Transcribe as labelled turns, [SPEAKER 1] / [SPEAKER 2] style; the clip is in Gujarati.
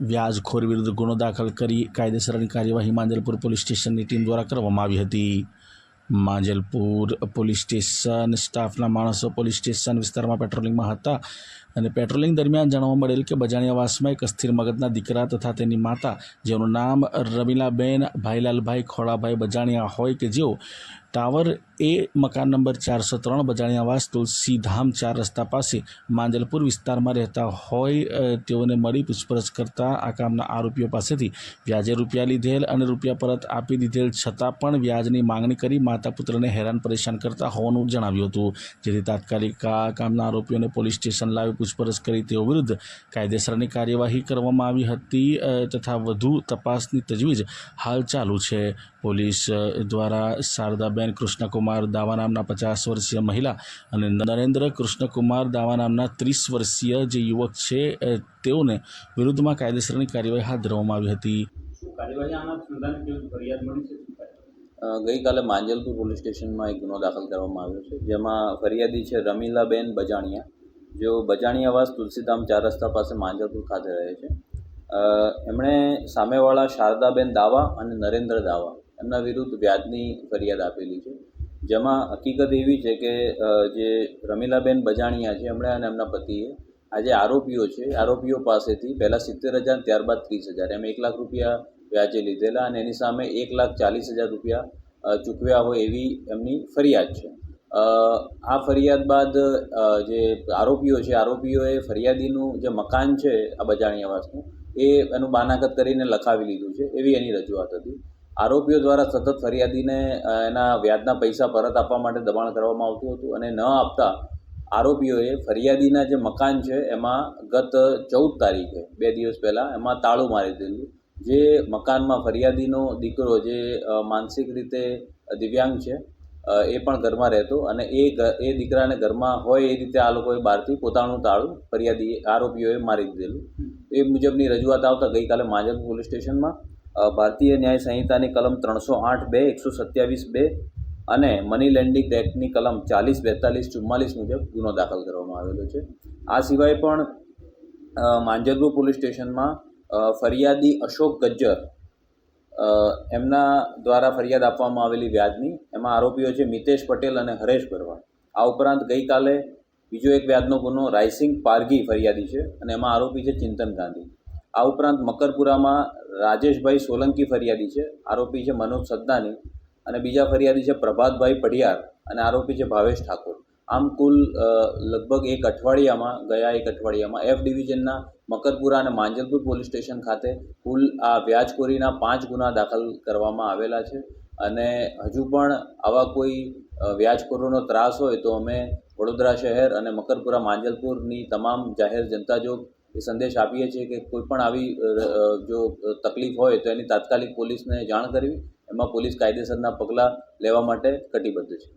[SPEAKER 1] વ્યાજખોર વિરુદ્ધ ગુનો દાખલ કરી કાયદેસરની કાર્યવાહી માંજલપુર પોલીસ સ્ટેશનની ટીમ દ્વારા કરવામાં આવી હતી. માંજલપુર પોલીસ સ્ટેશન સ્ટાફના માણસો પોલીસ સ્ટેશન વિસ્તારમાં પેટ્રોલિંગમાં હતા. અને પેટ્રોલિંગ દરમિયાન જાણવા મળેલ કે બજાણિયાવાસમાં એક અસ્થિર મગજના દીકરા તથા તેની માતા, જેનું નામ રમીલાબેન ભાઈલાલભાઈ ખોડાભાઈ બજાણિયા હોય કે જેઓ ટાવર એ મકાન નંબર ચારસો ત્રણ બજાણિયાવાસ તુલસીધામ ચાર રસ્તા પાસે માંજલપુર વિસ્તારમાં રહેતા હોય તેઓને મળી પૂછપરછ કરતા આ કામના આરોપીઓ પાસેથી વ્યાજે રૂપિયા લીધેલ અને રૂપિયા પરત આપી દીધેલ છતાં પણ વ્યાજની માંગણી કરી માતા પુત્રને હેરાન પરેશાન કરતા હોવાનું જણાવ્યું હતું. જેથી તાત્કાલિક આ કામના આરોપીઓને પોલીસ સ્ટેશન લાવી પૂછપરછ કરી તેઓ વિરુદ્ધ કાયદેસરની કાર્યવાહી કરવામાં આવી હતી તથા વધુ તપાસની તજવીજ હાલ ચાલુ છે. પોલીસ દ્વારા શારદાબેન કૃષ્ણકુમાર દાવા નામના પચાસ વર્ષીય મહિલા અને નરેન્દ્ર કૃષ્ણકુમાર દાવા નામના ત્રીસ વર્ષીય જે યુવક છે તેઓને વિરુદ્ધમાં કાયદેસરની કાર્યવાહી હાથ ધરવામાં આવી હતી.
[SPEAKER 2] ગઈકાલે માંજલપુર પોલીસ સ્ટેશનમાં એક ગુનો દાખલ કરવામાં આવ્યો છે જેમાં ફરિયાદી છે રમીલાબેન બજાણિયા. જેઓ બજાણિયાવાસ તુલસીધામ ચાર રસ્તા પાસે માંજાપુર ખાતે રહે છે. એમણે સામેવાળા શારદાબેન દાવા અને નરેન્દ્ર દાવા એમના વિરુદ્ધ વ્યાજની ફરિયાદ આપેલી છે. જેમાં હકીકત એવી છે કે જે રમીલાબેન બજાણિયા છે, એમણે અને એમના પતિએ આ જે આરોપીઓ છે, આરોપીઓ પાસેથી પહેલાં સિત્તેર હજાર ત્યારબાદ ત્રીસ હજાર એમ એક લાખ રૂપિયા વ્યાજે લીધેલા અને એની સામે એક લાખ ચાલીસ હજાર રૂપિયા ચૂકવ્યા હોય એવી એમની ફરિયાદ છે. આ ફરિયાદ બાદ જે આરોપીઓ છે, આરોપીઓએ ફરિયાદીનું જે મકાન છે, આ બજાણિયાવાસનું એ એનું બાનાગત કરીને લખાવી લીધું છે, એવી એની રજૂઆત હતી. આરોપીઓ દ્વારા સતત ફરિયાદીને એના વ્યાજના પૈસા પરત આપવા માટે દબાણ કરવામાં આવતું હતું અને ન આપતા આરોપીઓએ ફરિયાદીના જે મકાન છે, એમાં ગત ચૌદ તારીખે, બે દિવસ પહેલાં, એમાં તાળું મારી દીધું. જે મકાનમાં ફરિયાદીનો દીકરો, જે માનસિક રીતે દિવ્યાંગ છે એ પણ ઘરમાં રહેતો અને એ એ દીકરાને ઘરમાં હોય એ રીતે આ લોકોએ બહારથી પોતાનું તાળું ફરિયાદી આરોપીઓએ મારી દીધેલું. એ મુજબની રજૂઆત આવતા ગઈકાલે માંજલ પોલીસ સ્ટેશનમાં ભારતીય ન્યાય સંહિતાની કલમ ત્રણસો આઠ બે એકસો સત્યાવીસ બે અને મની લેન્ડિંગ એક્ટની કલમ ચાલીસ બેતાલીસ ચુમ્માલીસ મુજબ ગુનો દાખલ કરવામાં આવેલો છે. આ સિવાય પણ માંજલપુર પોલીસ સ્ટેશનમાં ફરિયાદી અશોક ગજ્જર એમના દ્વારા ફરિયાદ આપવામાં આવેલી વ્યાજની એમાં આરોપીઓ છે મિતેશ પટેલ અને હરેશ ભરવાડ. આ ઉપરાંત ગઈકાલે બીજો એક વ્યાજનો ગુનો રાયસિંગ પારગી ફરિયાદી છે અને એમાં આરોપી છે ચિંતન ગાંધી. આ ઉપરાંત મકરપુરામાં રાજેશભાઈ સોલંકી ફરિયાદી છે, આરોપી છે મનોજ સદ્દાની અને બીજા ફરિયાદી છે પ્રભાતભાઈ પડિયાર અને આરોપી છે ભાવેશ ઠાકોર. આમ કુલ લગભગ એક અઠવાડિયામાં, ગયા એક અઠવાડિયામાં એફ ડિવિઝનના મકરપુરા અને માંજલપુર પોલીસ સ્ટેશન ખાતે કુલ આ વ્યાજખોરીના પાંચ ગુના દાખલ કરવામાં આવેલા છે. અને હજુ પણ આવા કોઈ વ્યાજખોરોનો ત્રાસ હોય તો અમે વડોદરા શહેર અને મકરપુરા માંજલપુરની તમામ જાહેર જનતા જો એ સંદેશ આપીએ છીએ કે કોઈ પણ આવી જો તકલીફ હોય તો એની તાત્કાલિક પોલીસને જાણ કરવી. એમાં પોલીસ કાયદેસરના પગલાં લેવા માટે કટિબદ્ધ છે.